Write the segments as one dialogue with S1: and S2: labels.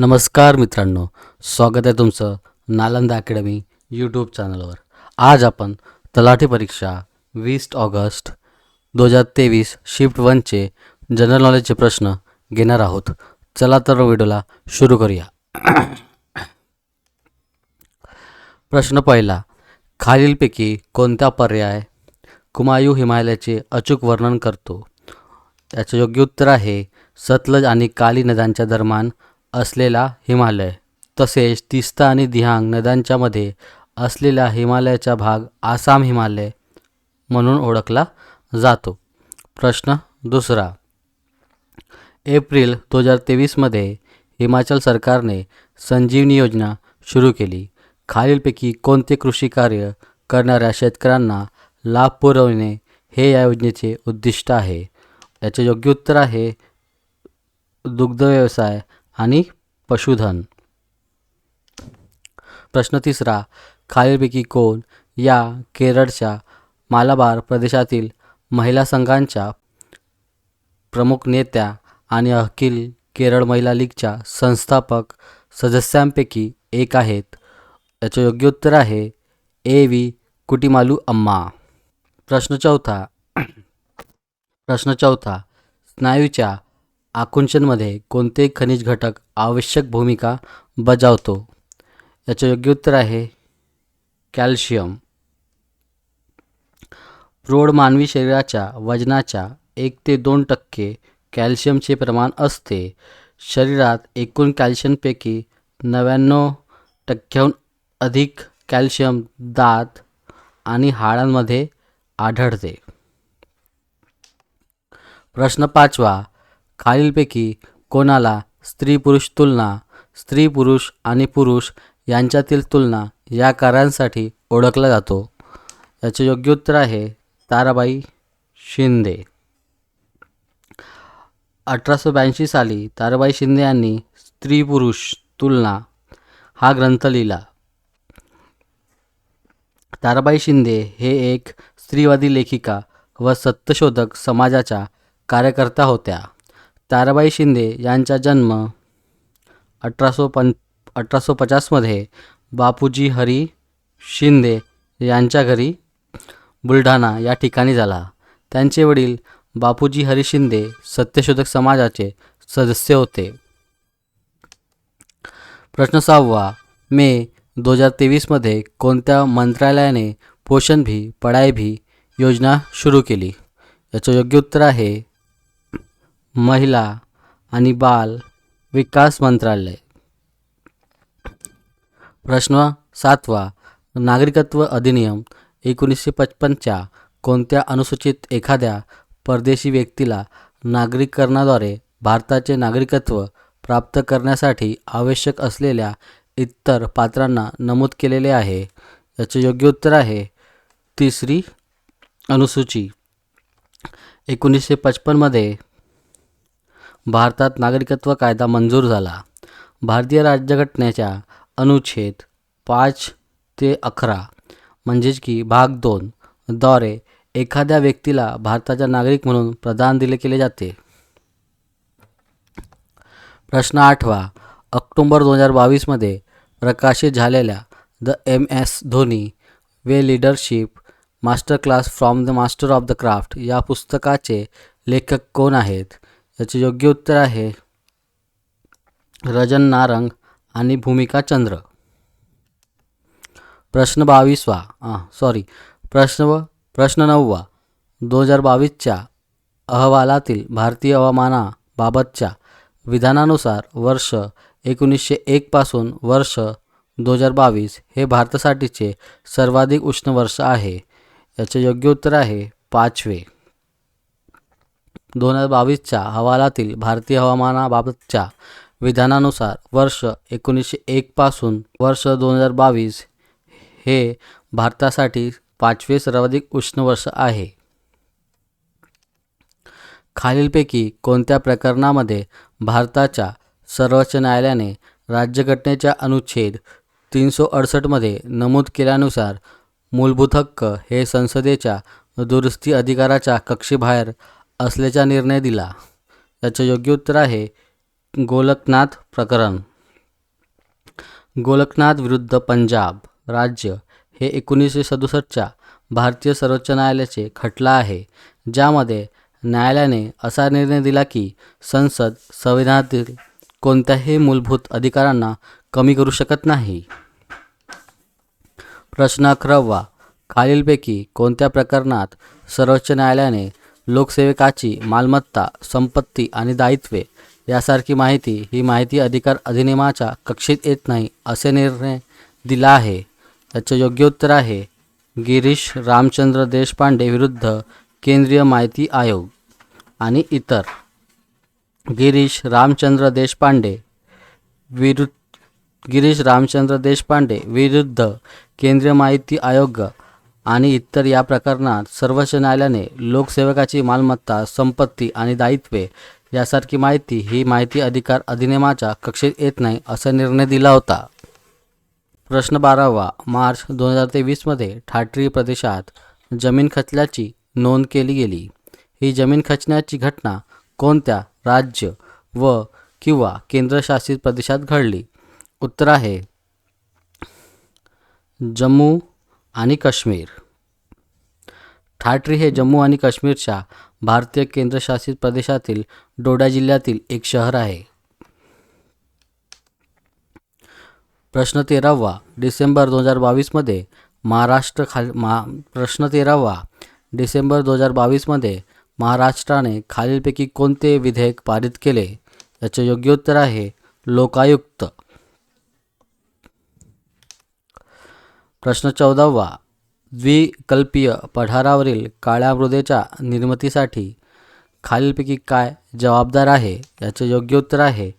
S1: नमस्कार मित्रांनो स्वागत आहे तुमचं नालंदा अकॅडमी यूट्यूब चॅनलवर. आज आपण तलाठी परीक्षा वीस ऑगस्ट दोन हजार तेवीस शिफ्ट वनचे जनरल नॉलेजचे प्रश्न घेणार आहोत. चला तर व्हिडिओला सुरू करूया. प्रश्न पहिला खालीलपैकी कोणता पर्याय कुमायू हिमालयाचे अचूक वर्णन करतो? त्याचं योग्य उत्तर आहे सतलज आणि काली नद्यांच्या दरम्यान असलेला हिमालय. तसेच तिस्ता आणि दिहांग नद्यांच्यामध्ये असलेला हिमालयाचा भाग आसाम हिमालय म्हणून ओळखला जातो. प्रश्न दुसरा. एप्रिल दोन हजार तेवीसमध्ये हिमाचल सरकारने संजीवनी योजना सुरू केली. खालीलपैकी कोणते कृषी कार्य करणाऱ्या शेतकऱ्यांना लाभ पुरवणे हे या योजनेचे उद्दिष्ट आहे. याचे योग्य उत्तर आहे दुग्ध व्यवसाय आणि पशुधन. प्रश्न तिसरा खालीलपैकी कोण या केरळच्या मालाबार प्रदेशातील महिला संघांच्या प्रमुख नेत्या आणि अखिल केरळ महिला लीगच्या संस्थापक सदस्यांपैकी एक आहेत? याचं योग्य उत्तर आहे ए व्ही कुटिमालू अम्मा. प्रश्न चौथा प्रश्न चौथा स्नायूच्या आकुंचनमध्ये कोणते खनिज घटक आवश्यक भूमिका बजावतो. याचे योग्य उत्तर आहे कॅल्शियम. प्रौढ मानवी शरीराच्या वजनाच्या एक ते दोन टक्के कॅल्शियमचे प्रमाण असते. शरीरात एकूण कॅल्शियमपैकी नव्याण्णव टक्क्याहून अधिक कॅल्शियम दात आणि हाडांमध्ये आढळते. प्रश्न पाचवा खालीलपैकी कोणाला स्त्री पुरुष तुलना स्त्री पुरुष आणि पुरुष यांच्यातील तुलना या कार्यांसाठी ओळखला जातो. याचे योग्य उत्तर आहे ताराबाई शिंदे. अठराशे ब्याऐंशी साली ताराबाई शिंदे यांनी स्त्री पुरुष तुलना हा ग्रंथ लिहिला. ताराबाई शिंदे हे एक स्त्रीवादी लेखिका व सत्यशोधक समाजाच्या कार्यकर्ता होत्या. ताराबाई शिंदे यांचा जन्म अठराशे पं अठराशे पचासमध्ये बापूजी हरी शिंदे यांच्या घरी बुलढाणा या ठिकाणी झाला. त्यांचे वडील बापूजी हरी शिंदे सत्यशोधक समाजाचे सदस्य होते. प्रश्न सहावा मे दोन हजार तेवीसमध्ये कोणत्या मंत्रालयाने पोषण भी पढाई भी योजना सुरू केली? याचं योग्य उत्तर आहे महिला आणि बाल विकास मंत्रालय. प्रश्न सातवा. नागरिकत्व अधिनियम एकोणीसशे पचपनच्या कोणत्या अनुसूचित एखाद्या परदेशी व्यक्तीला नागरिकरणाद्वारे भारताचे नागरिकत्व प्राप्त करण्यासाठी आवश्यक असलेल्या इतर पात्रांना नमूद केलेले आहे? याचे योग्य उत्तर आहे तिसरी अनुसूची. एकोणीसशे पचपनमध्ये भारतात नागरिकत्व कायदा मंजूर झाला. भारतीय राज्यघटनेच्या अनुच्छेद पाच ते अकरा म्हणजेच की भाग दोन द्वारे एखाद्या व्यक्तीला भारताचा नागरिक म्हणून प्रदान दिले केले जाते. प्रश्न आठवा. ऑक्टोंबर दोन हजार बावीसमध्ये प्रकाशित झालेल्या the M S Dhoni way leadership master class from the master of the craft या पुस्तकाचे लेखक कोण आहेत? याचे योग्य उत्तर आहे. रजन नारंग आणि भूमिका चंद्र. प्रश्न बावीसवा सॉरी प्रश्न प्रश्न नववा दोन हजार बावीसच्या अहवालातील भारतीय हवामानाबाबतच्या विधानानुसार वर्ष एकोणीसशे एकपासून वर्ष दोन हजार बावीस हे भारतासाठीचे सर्वाधिक उष्ण वर्ष आहे. याचे योग्य उत्तर आहे पाचवे. दोन हजार बावीसच्या अहवालातील भारतीय हवामानाबाबतच्या विधानानुसार वर्ष एकोणीसशे एकपासून वर्ष दोन हजार बावीस हे भारतासाठी पाचवे सर्वाधिक उष्ण वर्ष आहे. खालीलपैकी कोणत्या प्रकरणामध्ये भारताच्या सर्वोच्च न्यायालयाने राज्यघटनेच्या अनुच्छेद तीनशे अडसष्टमध्ये नमूद केल्यानुसार मूलभूत हक्क हे संसदेच्या दुरुस्ती अधिकाराच्या कक्षेबाहेर असल्याचा निर्णय दिला. याचे योग्य उत्तर आहे गोलकनाथ प्रकरण. गोलकनाथ विरुद्ध पंजाब राज्य हे एकोणीसशे सदुसष्टच्या भारतीय सर्वोच्च न्यायालयाचे खटला आहे. ज्यामध्ये न्यायालयाने असा निर्णय दिला की संसद संविधानातील कोणत्याही मूलभूत अधिकारांना कमी करू शकत नाही. प्रश्न अकरावा. खालीलपैकी कोणत्या प्रकरणात सर्वोच्च न्यायालयाने लोकसेवकाची मालमत्ता संपत्ती आणि दायित्वे यासारखी माहिती ही माहिती अधिकार अधिनियमाच्या कक्षेत येत नाही असे निर्णय दिला आहे. त्याचं योग्य उत्तर आहे गिरीश रामचंद्र देशपांडे विरुद्ध केंद्रीय माहिती आयोग आणि इतर. गिरीश रामचंद्र देशपांडे विरुद्ध गिरीश रामचंद्र देशपांडे विरुद्ध केंद्रीय माहिती आयोग आणि इतर या प्रकरणात सर्वोच्च न्यायालयाने लोकसेवकाची मालमत्ता संपत्ती आणि दायित्वे यासारखी माहिती ही माहिती अधिकार अधिनियमाच्या कक्षेत येत नाही असा निर्णय दिला होता. प्रश्न बारावा मार्च दोन हजार तेवीसमध्ये ठाटरी प्रदेशात जमीन खचल्याची नोंद केली गेली. ही जमीन खचण्याची घटना कोणत्या राज्य व किंवा केंद्रशासित प्रदेशात घडली? उत्तर आहे जम्मू आणि काश्मीर. ठाटरी हे जम्मू आणि काश्मीरच्या भारतीय केंद्रशासित प्रदेशातील डोडा जिल्ह्यातील एक शहर आहे. प्रश्न तेरावा डिसेंबर दोन हजार बावीसमध्ये महाराष्ट्र खाल महा प्रश्न तेरावा डिसेंबर दोन हजार बावीसमध्ये महाराष्ट्राने खालीलपैकी कोणते विधेयक पारित केले? याचे योग्य उत्तर आहे लोकायुक्त. प्रश्न चौदावा. द्विकल्पीय पठारावरील काळ्या मृदेच्या निर्मितीसाठी खालीलपैकी काय जबाबदार आहे? याचे योग्य उत्तर आहे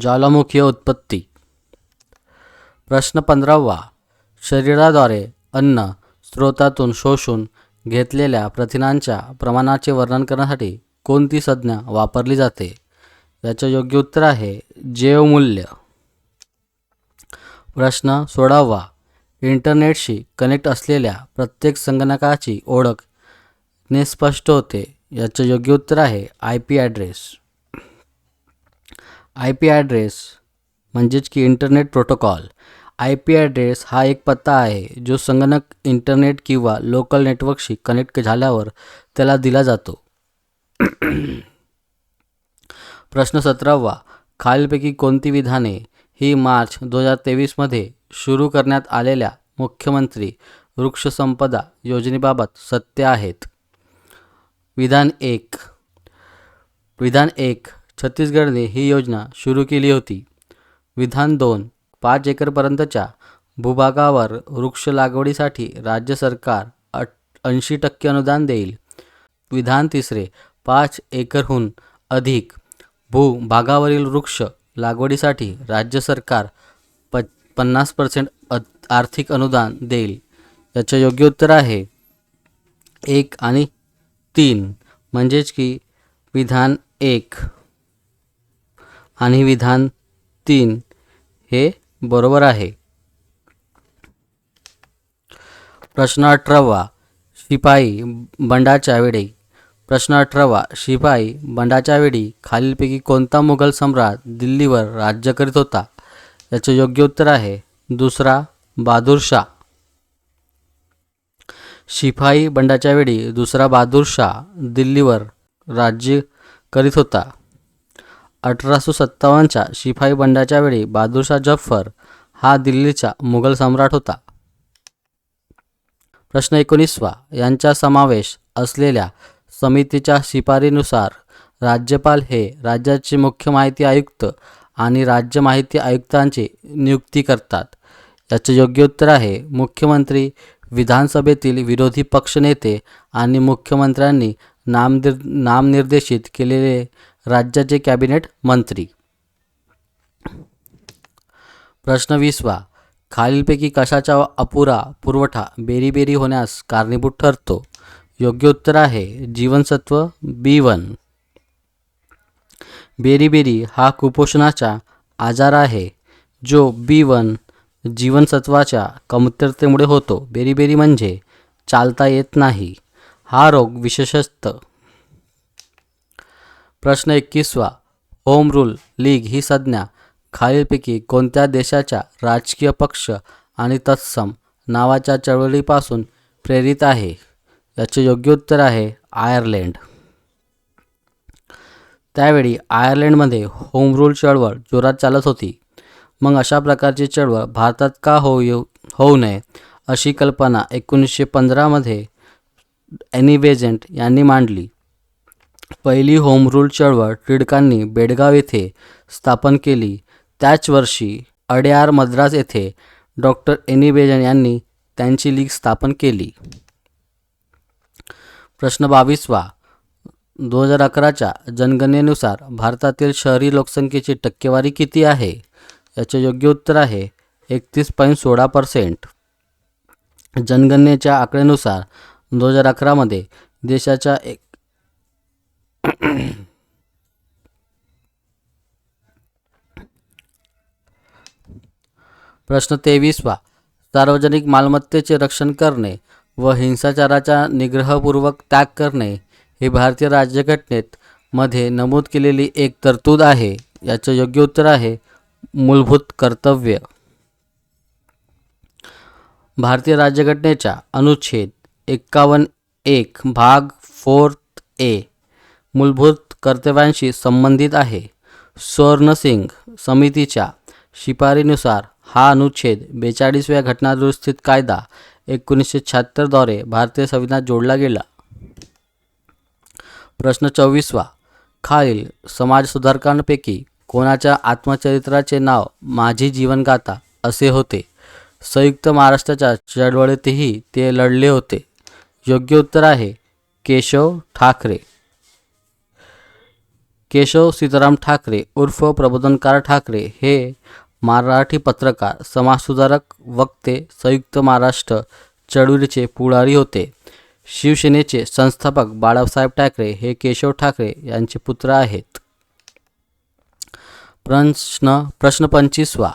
S1: ज्वालामुखीय उत्पत्ती. प्रश्न पंधरावा. शरीराद्वारे अन्न स्रोतातून शोषून घेतलेल्या प्रथिनांच्या प्रमाणाचे वर्णन करण्यासाठी कोणती संज्ञा वापरली जाते? याचे योग्य उत्तर आहे जैवमूल्य. प्रश्न सोळावा. इंटरनेटशी कनेक्ट असलेल्या प्रत्येक संगणकाची ओळख ने स्पष्ट होते. याचं योग्य उत्तर आहे I P address. I P address म्हणजेच की internet protocol. I P address हा एक पत्ता आहे जो संगणक इंटरनेट किंवा लोकल नेटवर्कशी कनेक्ट झाल्यावर त्याला दिला जातो. प्रश्न सतरावा. खालीलपैकी कोणती विधाने ही मार्च दोन हजार तेवीसमध्ये सुरू करण्यात आलेल्या मुख्यमंत्री वृक्षसंपदा योजनेबाबत सत्य आहेत. विधान एक. विधान एक छत्तीसगडने ही योजना सुरू केली होती. विधान दोन पाच एकरपर्यंतच्या भूभागावर वृक्ष लागवडीसाठी राज्य सरकार अट ऐंशी टक्के अनुदान देईल. विधान तिसरे पाच एकरहून अधिक भूभागावरील वृक्ष लागवडीसाठी राज्य सरकार पन्नास पर्सेंट आर्थिक अनुदान देईल. याचे योग्य उत्तर आहे. एक आणि तीन. म्हणजेच की विधान एक आणि विधान तीन हे बरोबर आहे. प्रश्न अठरावा. शिपाई बंडाच्या वेळी. प्रश्न अठरावा. शिपाई बंडाच्या वेळी खालीलपैकी कोणता मुघल सम्राट दिल्लीवर राज्य करीत होता? याचे योग्य उत्तर आहे. दुसरा बहादूरशाह शिफाई बंडाच्या वेळी दुसरा बहादूरशाह दिल्लीवर राज्य करीत होता. अठराशे सत्तावन्नच्या शिफाई बंडाच्या वेळी बहादूरशाह जफर हा दिल्लीचा मुघल सम्राट होता. प्रश्न एकोणीसवा यांचा समावेश असलेल्या समितीच्या शिफारीनुसार राज्यपाल हे राज्याचे मुख्य माहिती आयुक्त आणि राज्य माहिती आयुक्तांची नियुक्ती करतात. याचे योग्य उत्तर आहे मुख्यमंत्री विधानसभेतील विरोधी पक्षनेते आणि मुख्यमंत्र्यांनी नामनिर नामनिर्देशित केलेले राज्याचे कॅबिनेट मंत्री. प्रश्न वीसवा खालीलपैकी कशाचा अपुरा पुरवठा बेरीबेरी होण्यास कारणीभूत ठरतो? योग्य उत्तर आहे जीवनसत्व बी वन. बेरीबेरी हा कुपोषणाचा आजार आहे जो बी वन जीवनसत्वाच्या कमतरतेमुळे होतो. बेरीबेरी म्हणजे चालता येत नाही हा रोग विशेषत प्रश्न एकवीसवा होम रूल लीग ही संज्ञा खालीलपैकी कोणत्या देशाच्या राजकीय पक्ष आणि तत्सम नावाच्या चळवळीपासून प्रेरित आहे? याचे योग्य उत्तर आहे आयर्लंड. त्यावेळी आयर्लंडमध्ये होम रूल चळवळ जोरात चालत होती. मग अशा प्रकारची चळवळ भारतात का होऊ येऊ होऊ नये अशी कल्पना एकोणीसशे पंधरामध्ये एनी बेझंट यांनी मांडली. पहिली होम रूल चळवळ टिळकांनी बेडगाव येथे स्थापन केली. त्याच वर्षी अड्यार मद्रास येथे डॉक्टर एनी बेजन यांनी त्यांची लीग स्थापन केली. प्रश्न बावीसवा दोन हजार अकराच्या जनगणनेनुसार भारतातील शहरी लोकसंख्येची टक्केवारी किती आहे? याचे योग्य उत्तर आहे एकतीस पॉईंट सोळा पर्सेंट. जनगणनेच्या आकड्यानुसार दोन हजार अकरामध्ये देशाच्या एक प्रश्न तेवीसवा. सार्वजनिक मालमत्तेचे रक्षण करणे व हिंसाचाराचा निग्रहपूर्वक त्याग करणे ही भारतीय राज्यघटनेत मध्ये नमूद केलेली एक तरतूद आहे. याचे योग्य उत्तर आहे मूलभूत कर्तव्य. भारतीय राज्यघटनेच्या अनुच्छेद एक्कावन्न एक भाग फोर्थ ए मूलभूत कर्तव्यांशी संबंधित आहे. स्वर्णसिंग समितीच्या शिफारीनुसार हा अनुच्छेद बेचाळीसव्या घटनादुरुस्तीत कायदा एकोणीसशे शहात्तरद्वारे भारतीय संविधानात जोडला गेला. प्रश्न चोवीसवा. खालील समाजसुधारकांपैकी कोणाच्या आत्मचरित्राचे नाव माझी जीवनगाथा असे होते? संयुक्त महाराष्ट्राच्या चळवळीतही ते लढले होते. योग्य उत्तर आहे केशव ठाकरे. केशव सीताराम ठाकरे उर्फ प्रबोधनकार ठाकरे हे मराठी पत्रकार समाजसुधारक वक्ते संयुक्त महाराष्ट्र चळवळीचे पुढारी होते. शिवसेनेचे संस्थापक बाळासाहेब ठाकरे हे केशव ठाकरे यांचे पुत्र आहेत. प्रश्न प्रश्न पंचवीसवा.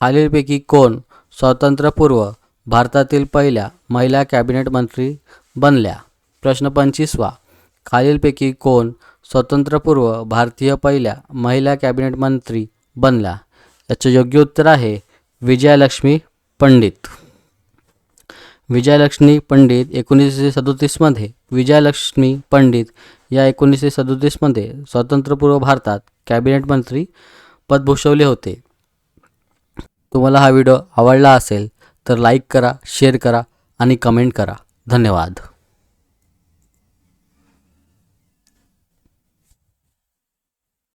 S1: खालीलपैकी कोण स्वातंत्र्यपूर्व भारतातील पहिल्या महिला कॅबिनेट मंत्री बनल्या? प्रश्न पंचवीसवा. खालीलपैकी कोण स्वातंत्र्यपूर्व भारतीय पहिल्या महिला कॅबिनेट मंत्री बनल्या याचे योग्य उत्तर आहे विजयालक्ष्मी पंडित. विजयालक्ष्मी पंडित एकोणीसशे सदोतीसमध्ये विजयालक्ष्मी पंडित या एकोणीसशे सदोतीसमध्ये स्वातंत्र्यपूर्व भारतात कॅबिनेट मंत्री पद भूषवले होते. तुम्हाला हा व्हिडिओ आवडला असेल तर लाईक करा शेअर करा आणि कमेंट करा. धन्यवाद.